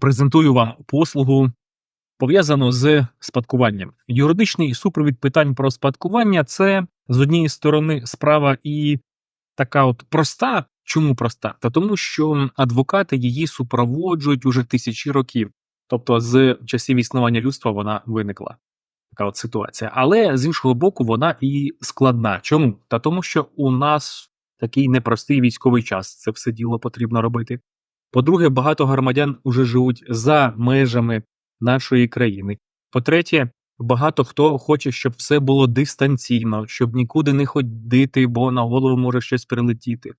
презентую вам послугу, пов'язану з спадкуванням. Юридичний супровід питань про спадкування це з однієї сторони справа і така от проста. Чому проста? Та тому, що адвокати її супроводжують уже тисячі років. Тобто з часів існування людства вона виникла. Така от ситуація. Але з іншого боку, вона і складна. Чому? Та тому, що у нас такий непростий військовий час. Це все діло потрібно робити. По-друге, багато громадян уже живуть за межами нашої країни. По-третє, багато хто хоче, щоб все було дистанційно, щоб нікуди не ходити, бо на голову може щось прилетіти.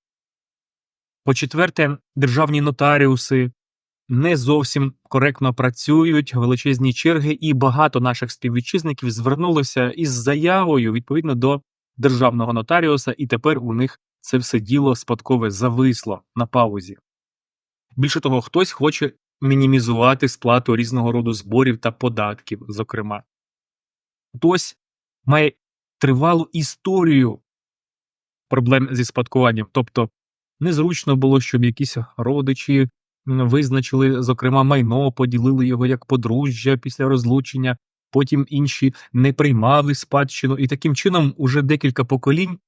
По-четверте, державні нотаріуси не зовсім коректно працюють, величезні черги, і багато наших співвітчизників звернулося із заявою відповідно до державного нотаріуса, і тепер у них це все діло спадкове зависло на паузі. Більше того, хтось хоче мінімізувати сплату різного роду зборів та податків, зокрема. Хтось має тривалу історію проблем зі спадкуванням, тобто незручно було, щоб якісь родичі визначили, зокрема, майно, поділили його як подружжя після розлучення, потім інші не приймали спадщину, і таким чином уже декілька поколінь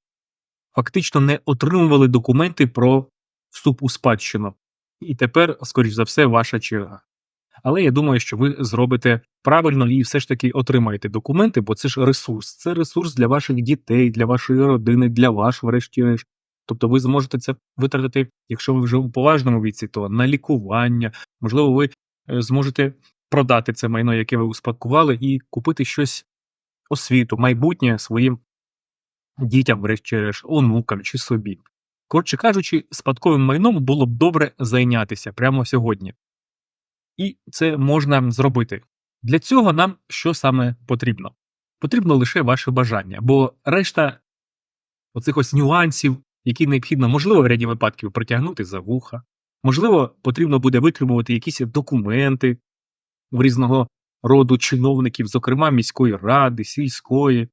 фактично не отримували документи про вступ у спадщину. І тепер, скоріш за все, ваша черга. Але я думаю, що ви зробите правильно і все ж таки отримаєте документи, бо це ж ресурс. Це ресурс для ваших дітей, для вашої родини, для вас, врешті-решт. Тобто ви зможете це витратити, якщо ви вже у поважному віці, то на лікування. Можливо, ви е, зможете продати це майно, яке ви успадкували, і купити щось освіту, майбутнє своїм дітям, врешті-решт, онукам чи собі. Коротше кажучи, спадковим майном було б добре зайнятися прямо сьогодні. І це можна зробити. Для цього нам що саме потрібно? Потрібно лише ваше бажання, бо решта оцих ось нюансів, які необхідно, можливо, в ряді випадків притягнути за вуха, можливо, потрібно буде витребувати якісь документи в різного роду чиновників, зокрема міської ради, сільської.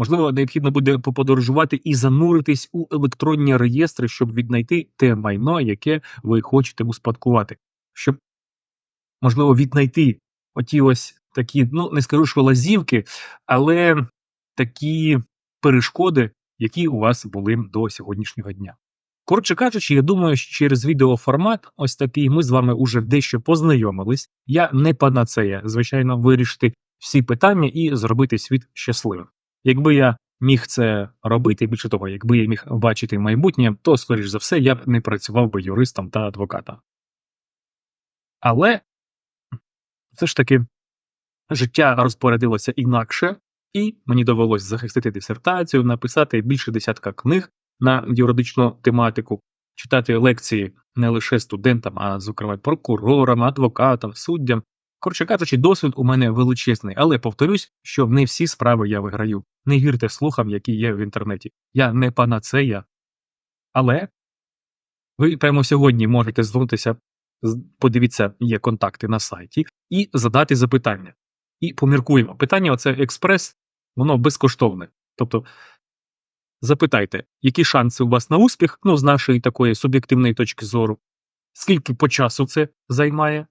Можливо, необхідно буде поподорожувати і зануритись у електронні реєстри, щоб віднайти те майно, яке ви хочете успадкувати. Щоб, можливо, віднайти оті ось такі, ну не скажу, що лазівки, але такі перешкоди, які у вас були до сьогоднішнього дня. Коротше кажучи, я думаю, що через відеоформат, ось такий, ми з вами уже дещо познайомились. Я не панацея, звичайно, вирішити всі питання і зробити світ щасливим. Якби я міг це робити, більше того, якби я міг бачити майбутнє, то, скоріш за все, я б не працював би юристом та адвокатом. Але все ж таки життя розпорядилося інакше, і мені довелось захистити дисертацію, написати більше десятка книг на юридичну тематику, читати лекції не лише студентам, а зокрема прокурорам, адвокатам, суддям. Коротше кажучи, досвід у мене величезний, але повторюсь, що не всі справи я виграю. Не вірте слухам, які є в інтернеті. Я не панацея. Але ви прямо сьогодні можете звернутися, подивіться, є контакти на сайті, і задати запитання. І поміркуємо. Питання оце експрес, воно безкоштовне. Тобто запитайте, які шанси у вас на успіх, ну, з нашої такої суб'єктивної точки зору, скільки по часу це займає,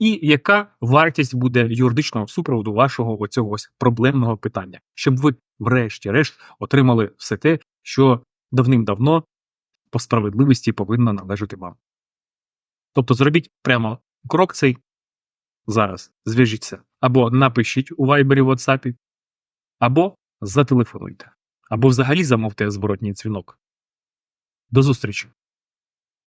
і яка вартість буде юридичного супроводу вашого оцього ось проблемного питання, щоб ви, врешті-решт, отримали все те, що давним-давно по справедливості повинно належати вам. Тобто зробіть прямо крок цей зараз, зв'яжіться, або напишіть у Viber, WhatsApp, або зателефонуйте, або взагалі замовте зворотній дзвінок. До зустрічі!